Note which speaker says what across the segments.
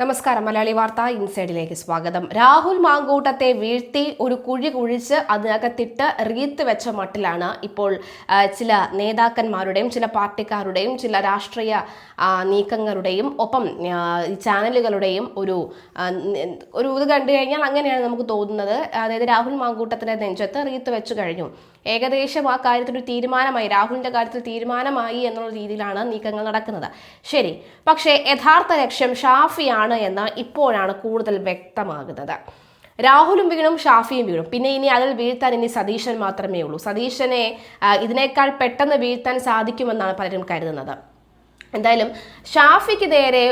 Speaker 1: നമസ്കാരം. മലയാളി വാർത്ത ഇൻസൈഡിലേക്ക് സ്വാഗതം. രാഹുൽ മാങ്കൂട്ടത്തെ വീഴ്ത്തി ഒരു കുഴി കുഴിച്ച് അതിനകത്തിട്ട് റീത്ത് വെച്ച മട്ടിലാണ് ഇപ്പോൾ ചില നേതാക്കന്മാരുടെയും ചില പാർട്ടിക്കാരുടെയും ചില രാഷ്ട്രീയ നീക്കങ്ങളുടെയും ഒപ്പം ചാനലുകളുടെയും ഒരു ഒരു ഇത് കണ്ടു കഴിഞ്ഞാൽ അങ്ങനെയാണ് നമുക്ക് തോന്നുന്നത്. അതായത് രാഹുൽ മാങ്കൂട്ടത്തിന്റെ നെഞ്ചത്ത് റീത്ത് വെച്ച് കഴിഞ്ഞു. ഏകദേശം ആ കാര്യത്തിൽ തീരുമാനമായി രാഹുലിന്റെ കാര്യത്തിൽ തീരുമാനമായി എന്നുള്ള രീതിയിലാണ് നീക്കങ്ങൾ നടക്കുന്നത്. ശരി പക്ഷേ യഥാർത്ഥ ലക്ഷ്യം ഷാഫിയാണ് എന്ന് ഇപ്പോഴാണ് കൂടുതൽ വ്യക്തമാകുന്നത്. രാഹുലും വീണും ഷാഫിയും വീണും. പിന്നെ ഇനി അതിൽ വീഴ്ത്താൻ ഇനി സതീശൻ മാത്രമേ ഉള്ളൂ. സതീശനെ ഇതിനേക്കാൾ പെട്ടെന്ന് വീഴ്ത്താൻ സാധിക്കുമെന്നാണ് പലരും കരുതുന്നത്. എന്തായാലും ഷാഫിക്ക് നേരെ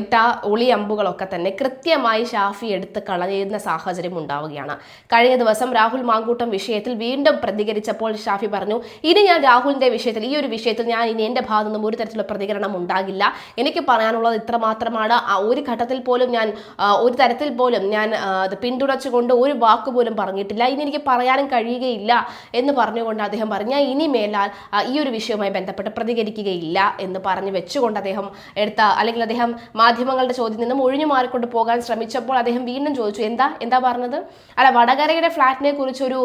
Speaker 1: ഇട്ട ഒളിയമ്പുകളൊക്കെ തന്നെ കൃത്യമായി ഷാഫി എടുത്ത് കളയുന്ന സാഹചര്യം ഉണ്ടാവുകയാണ്. കഴിഞ്ഞ ദിവസം രാഹുൽ മാങ്കൂട്ടം വിഷയത്തിൽ വീണ്ടും പ്രതികരിച്ചപ്പോൾ ഷാഫി പറഞ്ഞു ഇനി ഞാൻ രാഹുലിന്റെ വിഷയത്തിൽ ഈ ഒരു വിഷയത്തിൽ ഞാൻ ഇനി എന്റെ ഭാഗത്തു നിന്നും ഒരു തരത്തിലുള്ള പ്രതികരണം ഉണ്ടാകില്ല. എനിക്ക് പറയാനുള്ളത് ഇത്ര മാത്രമാണ് ഒരു ഘട്ടത്തിൽ പോലും ഞാൻ ഒരു തരത്തിൽ പോലും ഞാൻ അത് പിന്തുണച്ചുകൊണ്ട് ഒരു വാക്ക് പോലും പറഞ്ഞിട്ടില്ല. ഇനി എനിക്ക് പറയാനും കഴിയുകയില്ല. എന്ന് പറഞ്ഞുകൊണ്ട് അദ്ദേഹം പറഞ്ഞു ഞാൻ ഇനി മേലാൽ ഈ ഒരു വിഷയവുമായി ബന്ധപ്പെട്ട് പ്രതികരിക്കുകയില്ല എന്ന് പറഞ്ഞു വെച്ചുകൊണ്ട് അദ്ദേഹം എടുത്ത അല്ലെങ്കിൽ അദ്ദേഹം മാധ്യമങ്ങളുടെ ചോദ്യം നിന്നും ഒഴിഞ്ഞു മാറിക്കൊണ്ട് പോകാൻ ശ്രമിച്ചപ്പോൾ അദ്ദേഹം വീണ്ടും ചോദിച്ചു എന്താ? എന്താ പറഞ്ഞത്? അല്ല വടകരയുടെ ഫ്ലാറ്റിനെ കുറിച്ചൊരു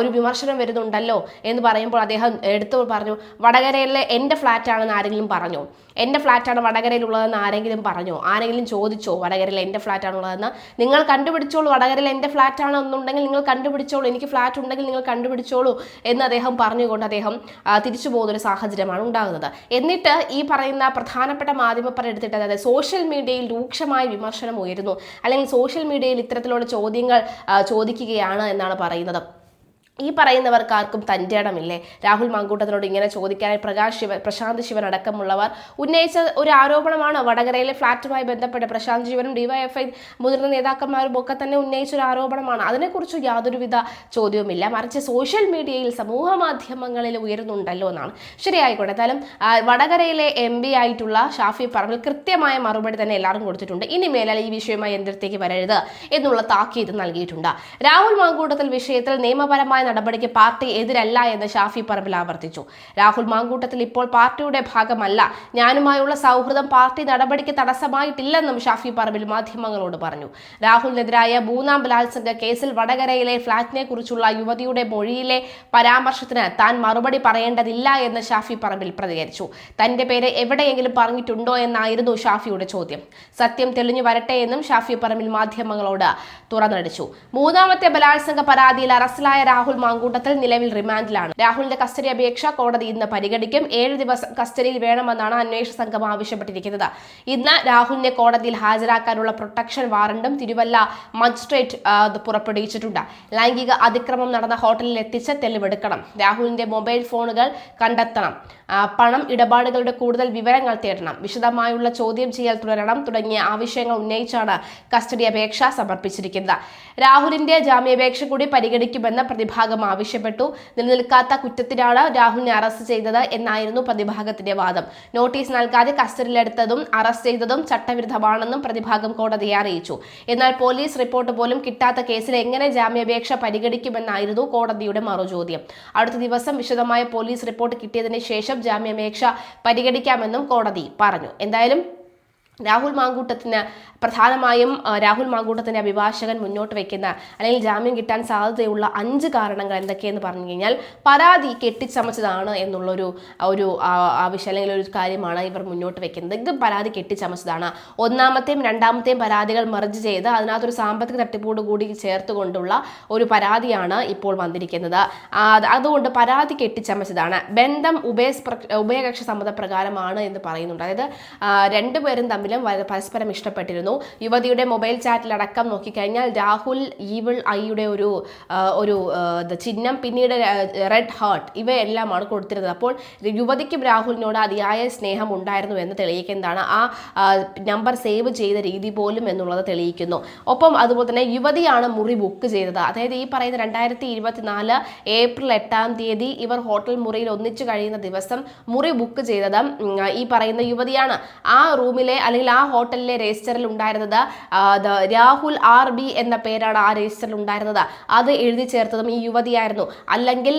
Speaker 1: ഒരു വിമർശനം വരുന്നുണ്ടല്ലോ എന്ന് പറയുമ്പോൾ അദ്ദേഹം എടുത്തു പറഞ്ഞു വടകരയിലെ എന്റെ ഫ്ലാറ്റാണെന്ന് ആരെങ്കിലും പറഞ്ഞു? എന്റെ ഫ്ലാറ്റാണ് വടകരയിലുള്ളതെന്ന് ആരെങ്കിലും പറഞ്ഞു? ആരെങ്കിലും ചോദിച്ചോ വടകരയിൽ എന്റെ ഫ്ലാറ്റാണുള്ളതെന്ന്? നിങ്ങൾ കണ്ടുപിടിച്ചോളൂ വടകരയിൽ എന്റെ ഫ്ലാറ്റാണ് എന്നുണ്ടെങ്കിൽ നിങ്ങൾ കണ്ടുപിടിച്ചോളൂ എനിക്ക് ഫ്ലാറ്റ് ഉണ്ടെങ്കിൽ നിങ്ങൾ കണ്ടുപിടിച്ചോളൂ എന്ന് അദ്ദേഹം പറഞ്ഞുകൊണ്ട് അദ്ദേഹം തിരിച്ചു പോകുന്ന ഒരു സാഹചര്യമാണ് ഉണ്ടാകുന്നത്. എന്നിട്ട് ഈ പറയുന്ന പ്രധാനപ്പെട്ട മാധ്യമപ്പറ എടുത്തിട്ട് അതായത് സോഷ്യൽ മീഡിയയിൽ രൂക്ഷമായ വിമർശനം ഉയരുന്നു. അല്ലെങ്കിൽ സോഷ്യൽ മീഡിയയിൽ ഇത്തരത്തിലുള്ള ചോദ്യങ്ങൾ ചോദിക്കുകയാണ് എന്നാണ് പറയുന്നത്. ഈ പറയുന്നവർക്ക് ആർക്കും തന്റെ ഇടമില്ലേ? രാഹുൽ മാങ്കൂട്ടത്തിനോട് ഇങ്ങനെ ചോദിക്കാനായി പ്രകാശ് ശിവൻ പ്രശാന്ത് ശിവൻ അടക്കമുള്ളവർ ഉന്നയിച്ച ഒരു ആരോപണമാണ്. വടകരയിലെ ഫ്ളാറ്റുമായി ബന്ധപ്പെട്ട് പ്രശാന്ത് ശിവനും ഡിവൈഎഫ്ഐ മുതിർന്ന നേതാക്കന്മാരും ഒക്കെ തന്നെ ഉന്നയിച്ച ഒരു ആരോപണമാണ്. അതിനെക്കുറിച്ച് യാതൊരുവിധ ചോദ്യവുമില്ല. മറിച്ച് സോഷ്യൽ മീഡിയയിൽ സമൂഹ മാധ്യമങ്ങളിൽ ഉയരുന്നുണ്ടല്ലോ എന്നാണ്. ശരിയായിക്കോട്ടെ എന്തായാലും വടകരയിലെ എം പി ആയിട്ടുള്ള ഷാഫി പറമ്പിൽ കൃത്യമായ മറുപടി തന്നെ എല്ലാവരും കൊടുത്തിട്ടുണ്ട്. ഇനി മേലാൽ ഈ വിഷയവുമായി എന്റെ വരരുത് എന്നുള്ള താക്കീത് നൽകിയിട്ടുണ്ട്. രാഹുൽ മാങ്കൂട്ടത്തിൽ വിഷയത്തിൽ നിയമപരമായ നടപടിക്ക് പാർട്ടി എതിരല്ല എന്ന് ഷാഫി പറമ്പിൽ ആവർത്തിച്ചു. രാഹുൽ മാങ്കൂട്ടത്തിൽ ഇപ്പോൾ പാർട്ടിയുടെ ഭാഗമല്ല. ഞാനുമായുള്ള സൗഹൃദം പാർട്ടി നടപടിക്ക് തടസ്സമായിട്ടില്ലെന്നും ഷാഫി പറമ്പിൽ മാധ്യമങ്ങളോട് പറഞ്ഞു. രാഹുലിനെതിരായ മൂന്നാം ബലാത്സംഗ കേസിൽ വടകരയിലെ ഫ്ളാറ്റിനെ കുറിച്ചുള്ള യുവതിയുടെ മൊഴിയിലെ പരാമർശത്തിന് താൻ മറുപടി പറയേണ്ടതില്ല എന്ന് ഷാഫി പറമ്പിൽ പ്രതികരിച്ചു. തന്റെ പേര് എവിടെയെങ്കിലും പറഞ്ഞിട്ടുണ്ടോ എന്നായിരുന്നു ഷാഫിയുടെ ചോദ്യം. സത്യം തെളിഞ്ഞു വരട്ടെ എന്നും ഷാഫി പറമ്പിൽ മാധ്യമങ്ങളോട് തുറന്നടിച്ചു. മൂന്നാമത്തെ ബലാത്സംഗ പരാതിയിൽ അറസ്റ്റിലായ രാഹുൽ മാങ്കൂട്ടത്തിൽ നിലവിൽ റിമാൻഡിലാണ്. രാഹുലിന്റെ കസ്റ്റഡി അപേക്ഷ കോടതി ഇന്ന് പരിഗണിക്കും. ഏഴ് ദിവസം കസ്റ്റഡിയിൽ വേണമെന്നാണ് അന്വേഷണ സംഘം ആവശ്യപ്പെട്ടിരിക്കുന്നത്. ഇന്ന് രാഹുലിനെ കോടതിയിൽ ഹാജരാക്കാനുള്ള പ്രൊട്ടക്ഷൻ വാറണ്ടും തിരുവല്ല മജിസ്ട്രേറ്റ് പുറപ്പെടുവിച്ചിട്ടുണ്ട്. ലൈംഗിക അതിക്രമം നടന്ന ഹോട്ടലിൽ എത്തിച്ച് തെളിവെടുക്കണം. രാഹുലിന്റെ മൊബൈൽ ഫോണുകൾ കണ്ടെത്തണം. പണം ഇടപാടുകളുടെ കൂടുതൽ വിവരങ്ങൾ തേടണം. വിശദമായുള്ള ചോദ്യം ചെയ്യൽ തുടരണം തുടങ്ങിയ ആവശ്യങ്ങൾ ഉന്നയിച്ചാണ് കസ്റ്റഡി അപേക്ഷ സമർപ്പിച്ചിരിക്കുന്നത്. രാഹുലിന്റെ ജാമ്യാപേക്ഷ കൂടി പരിഗണിക്കുമെന്ന് പ്രതിഭാഗം ആവശ്യപ്പെട്ടു. നിലനിൽക്കാത്ത കുറ്റത്തിനാണ് രാഹുലിനെ അറസ്റ്റ് ചെയ്തത് എന്നായിരുന്നു പ്രതിഭാഗത്തിന്റെ വാദം. നോട്ടീസ് നൽകാതെ കസ്റ്റഡിയിലെടുത്തതും അറസ്റ്റ് ചെയ്തതും ചട്ടവിരുദ്ധമാണെന്നും പ്രതിഭാഗം കോടതിയെ അറിയിച്ചു. എന്നാൽ പോലീസ് റിപ്പോർട്ട് പോലും കിട്ടാത്ത കേസിൽ എങ്ങനെ ജാമ്യാപേക്ഷ പരിഗണിക്കുമെന്നായിരുന്നു കോടതിയുടെ മറുചോദ്യം. അടുത്ത ദിവസം വിശദമായ പോലീസ് റിപ്പോർട്ട് കിട്ടിയതിന് ശേഷം ജാമ്യാപേക്ഷ പരിഗണിക്കാമെന്നും കോടതി പറഞ്ഞു. എന്തായാലും രാഹുൽ മാങ്കൂട്ടത്തിന് പ്രധാനമായും രാഹുൽ മാങ്കൂട്ടത്തിന്റെ അഭിഭാഷകൻ മുന്നോട്ട് വയ്ക്കുന്ന അല്ലെങ്കിൽ ജാമ്യം കിട്ടാൻ സാധ്യതയുള്ള അഞ്ച് കാരണങ്ങൾ എന്തൊക്കെയെന്ന് പറഞ്ഞു കഴിഞ്ഞാൽ പരാതി കെട്ടിച്ചമച്ചതാണ് എന്നുള്ളൊരു ഒരു ആവശ്യം അല്ലെങ്കിൽ ഒരു കാര്യമാണ് ഇവർ മുന്നോട്ട് വെക്കുന്നത്. ഇത് പരാതി കെട്ടിച്ചമച്ചതാണ്. ഒന്നാമത്തെയും രണ്ടാമത്തെയും പരാതികൾ മെർജ് ചെയ്ത് അതിനകത്തൊരു സാമ്പത്തിക തട്ടിപ്പോട് കൂടി ചേർത്തുകൊണ്ടുള്ള ഒരു പരാതിയാണ് ഇപ്പോൾ വന്നിരിക്കുന്നത്. അതുകൊണ്ട് പരാതി കെട്ടിച്ചമച്ചതാണ്. ബന്ധം ഉഭയ ഉഭയകക്ഷി സമ്മതപ്രകാരമാണ് എന്ന് പറയുന്നുണ്ട്. അതായത് രണ്ടുപേരും രണ്ടുപേരും തമ്മിലും പരസ്പരം ഇഷ്ടപ്പെട്ടിരുന്നു. യുവതിയുടെ മൊബൈൽ ചാറ്റിലടക്കം നോക്കിക്കഴിഞ്ഞാൽ രാഹുൽ ഈവിൾ ഐയുടെ ഒരു ഒരു ചിഹ്നം പിന്നീട് റെഡ് ഹാർട്ട് ഇവയെല്ലാമാണ് കൊടുത്തിരുന്നത്. അപ്പോൾ യുവതിക്കും രാഹുലിനോട് അതിയായ സ്നേഹം ഉണ്ടായിരുന്നു എന്ന് തെളിയിക്കുന്നതാണ് ആ നമ്പർ സേവ് ചെയ്ത രീതി പോലും എന്നുള്ളത് തെളിയിക്കുന്നു. ഒപ്പം അതുപോലെ തന്നെ യുവതിയാണ് മുറി ബുക്ക് ചെയ്തത്. അതായത് ഈ പറയുന്ന രണ്ടായിരത്തി ഇരുപത്തിനാല് ഏപ്രിൽ എട്ടാം തീയതി ഇവർ ഹോട്ടൽ മുറിയിൽ ഒന്നിച്ചു കഴിയുന്ന ദിവസം മുറി ബുക്ക് ചെയ്തത് ഈ പറയുന്ന യുവതിയാണ് ആ റൂമിലെ അല്ലെങ്കിൽ ആ ഹോട്ടലിലെ രജിസ്റ്ററിൽ ഉണ്ടായിരുന്നത് രാഹുൽ ആർ ബി എന്ന പേരാണ് ആ രജിസ്റ്ററിൽ ഉണ്ടായിരുന്നത്. അത് എഴുതി ചേർത്തതും ഈ യുവതിയായിരുന്നു. അല്ലെങ്കിൽ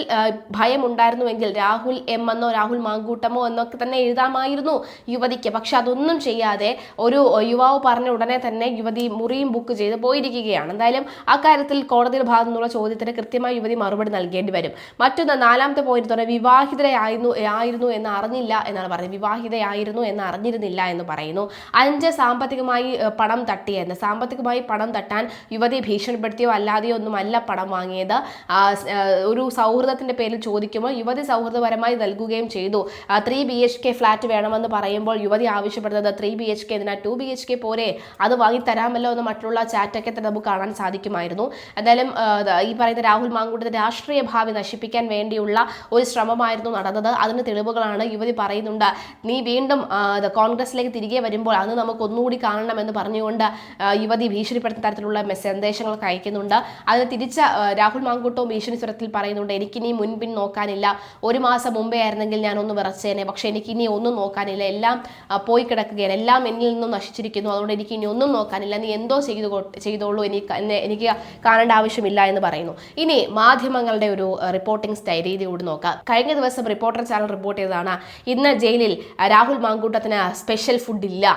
Speaker 1: ഭയം ഉണ്ടായിരുന്നുവെങ്കിൽ രാഹുൽ എം എന്നോ രാഹുൽ മാങ്കൂട്ടമോ എന്നൊക്കെ തന്നെ എഴുതാമായിരുന്നു യുവതിക്ക്. പക്ഷെ അതൊന്നും ചെയ്യാതെ ഒരു യുവാവ് പറഞ്ഞ ഉടനെ തന്നെ യുവതി മുറിയും ബുക്ക് ചെയ്ത് പോയിരിക്കുകയാണ്. എന്തായാലും അക്കാര്യത്തിൽ കോടതിയുടെ ഭാഗത്തു നിന്നുള്ള ചോദ്യത്തിന് കൃത്യമായി യുവതി മറുപടി നൽകേണ്ടി വരും. മറ്റൊന്ന് നാലാമത്തെ പോയിന്റ് തന്നെ വിവാഹിതരായിരുന്നു ആയിരുന്നു എന്ന് അറിഞ്ഞില്ല എന്നാണ് പറയുന്നത് വിവാഹിതയായിരുന്നു എന്ന് അറിഞ്ഞിരുന്നില്ല എന്ന് പറയുന്നു. അഞ്ച് സാമ്പത്തികമായി പണം തട്ടിയെന്ന് സാമ്പത്തികമായി പണം തട്ടാൻ യുവതി ഭീഷണിപ്പെടുത്തിയോ അല്ലാതെയോ ഒന്നുമല്ല പണം വാങ്ങിയത്. ഒരു സൗഹൃദത്തിന്റെ പേരിൽ ചോദിക്കുമ്പോൾ യുവതി സൗഹൃദപരമായി നൽകുകയും ചെയ്തു. Three B H K flat വേണമെന്ന് പറയുമ്പോൾ യുവതി ആവശ്യപ്പെടുന്നത് ത്രീ ബി എച്ച് കെ എന്തിനാ? ടു ബി എച്ച് കെ പോരെ അത് വാങ്ങി തരാമല്ലോ എന്ന് മറ്റുള്ള ചാറ്റൊക്കെ തന്നെ നമുക്ക് കാണാൻ സാധിക്കുമായിരുന്നു. എന്തായാലും ഈ പറയുന്ന രാഹുൽ മാങ്കൂട്ടത്തിന്റെ രാഷ്ട്രീയ ഭാവി നശിപ്പിക്കാൻ വേണ്ടിയുള്ള ഒരു ശ്രമമായിരുന്നു നടന്നത്. അതിന് തെളിവുകളാണ് യുവതി പറയുന്നുണ്ട്. നീ വീണ്ടും കോൺഗ്രസിലേക്ക് തിരികെ വരുമ്പോൾ അന്ന് നമുക്ക് ഒന്നുകൂടി കാണണമെന്ന് പറഞ്ഞുകൊണ്ട് യുവതി ഭീഷണിപ്പെടുത്തുന്ന തരത്തിലുള്ള സന്ദേശങ്ങളൊക്കെ അയക്കുന്നുണ്ട്. അതിന് തിരിച്ച രാഹുൽ മാങ്കൂട്ടവും ഭീഷണി സ്വരത്തിൽ പറയുന്നുണ്ട് എനിക്കിനി മുൻപിൻ നോക്കാനില്ല. ഒരു മാസം മുമ്പേ ആയിരുന്നെങ്കിൽ ഞാൻ ഒന്ന് വിറച്ചേനെ. പക്ഷേ എനിക്ക് ഇനി ഒന്നും നോക്കാനില്ല. എല്ലാം പോയി കിടക്കുകയാണ്. എല്ലാം എന്നിൽ നിന്നും നശിച്ചിരിക്കുന്നു. അതുകൊണ്ട് എനിക്ക് ഇനി ഒന്നും നോക്കാനില്ല. നീ എന്തോ ചെയ്തു ചെയ്തോളൂ. എനിക്ക് എനിക്ക് കാണേണ്ട ആവശ്യമില്ല എന്ന് പറയുന്നു. ഇനി മാധ്യമങ്ങളുടെ ഒരു റിപ്പോർട്ടിംഗ് സ്റ്റൈൽ രീതി കൂടി നോക്കാം. കഴിഞ്ഞ ദിവസം റിപ്പോർട്ടർ ചാനൽ റിപ്പോർട്ട് ചെയ്തതാണ് ഇന്ന് ജയിലിൽ രാഹുൽ മാങ്കൂട്ടത്തിന് സ്പെഷ്യൽ ഫുഡ് ഇല്ല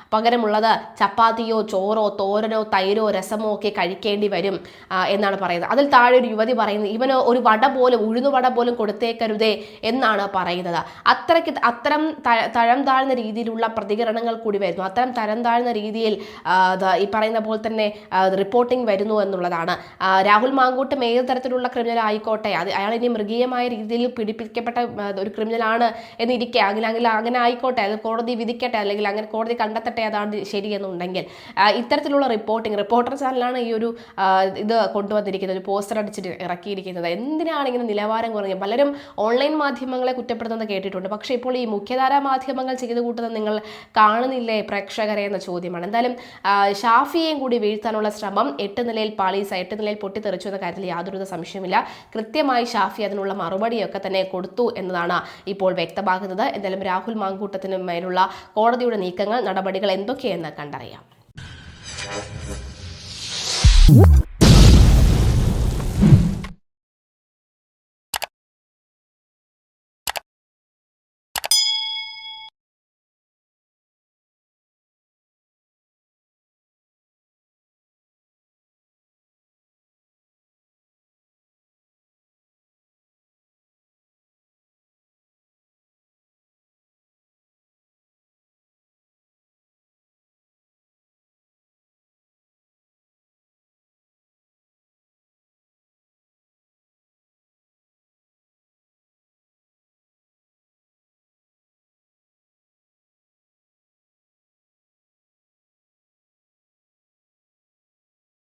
Speaker 1: പകരമുള്ളത് ചപ്പാത്തിയോ ചോറോ തോരനോ തൈരോ രസമോ ഒക്കെ കഴിക്കേണ്ടി വരും എന്നാണ് പറയുന്നത്. അതിൽ താഴെ ഒരു യുവതി പറയുന്നത് ഇവന് ഒരു വട പോലും ഉഴുന്നുവട പോലും കൊടുത്തേക്കരുതേ എന്നാണ് പറയുന്നത്. അത്രയ്ക്ക് അത്തരം തഴം താഴ്ന്ന രീതിയിലുള്ള പ്രതികരണങ്ങൾ കൂടി വരുന്നു. അത്തരം തരം താഴ്ന്ന രീതിയിൽ ഈ പറയുന്ന പോലെ തന്നെ റിപ്പോർട്ടിംഗ് വരുന്നു എന്നുള്ളതാണ്. രാഹുൽ മാങ്കൂട്ടും ഏത് തരത്തിലുള്ള ക്രിമിനൽ ആയിക്കോട്ടെ അത് അയാൾ ഇനി മൃഗീയമായ രീതിയിൽ പീഡിപ്പിക്കപ്പെട്ട ഒരു ക്രിമിനലാണ് എന്നിരിക്കെ. അല്ലെങ്കിൽ അങ്ങനെ ആയിക്കോട്ടെ അത് കോടതി വിധിക്കട്ടെ അല്ലെങ്കിൽ അങ്ങനെ കോടതി കണ്ടെത്തട്ടെ അതാണ് ശരിയെന്നുണ്ടെങ്കിൽ. ഇത്തരത്തിലുള്ള റിപ്പോർട്ടിംഗ് റിപ്പോർട്ടർ ചാനലാണ് ഈ ഒരു ഇത് കൊണ്ടുവന്നിരിക്കുന്നത് ഒരു പോസ്റ്റർ അടിച്ചിട്ട് ഇറക്കിയിരിക്കുന്നത്. എന്തിനാണ് ഇങ്ങനെ നിലവാരം കുറഞ്ഞത്? പലരും ഓൺലൈൻ മാധ്യമങ്ങളെ കുറ്റപ്പെടുത്തുന്നത് കേട്ടിട്ടുണ്ട്. പക്ഷേ ഇപ്പോൾ ഈ മുഖ്യധാരാ മാധ്യമങ്ങൾ ചെയ്തു കൂട്ടുന്നത് നിങ്ങൾ കാണുന്നില്ലേ പ്രേക്ഷകരെ എന്ന ചോദ്യമാണ്. എന്തായാലും ഷാഫിയെയും കൂടി വീഴ്ത്താനുള്ള ശ്രമം എട്ട് നിലയിൽ പാളീസ എട്ട് നിലയിൽ പൊട്ടിത്തെറിച്ചു എന്ന കാര്യത്തിൽ യാതൊരു സംശയമില്ല കൃത്യമായി ഷാഫി അതിനുള്ള മറുപടിയൊക്കെ തന്നെ കൊടുത്തു എന്നതാണ് ഇപ്പോൾ വ്യക്തമാകുന്നത്. എന്തായാലും രാഹുൽ മാങ്കൂട്ടത്തിന് മേലുള്ള കോടതിയുടെ നീക്കങ്ങൾ നടപടികൾ എന്തൊക്കെയെന്ന് കണ്ടറിയാം.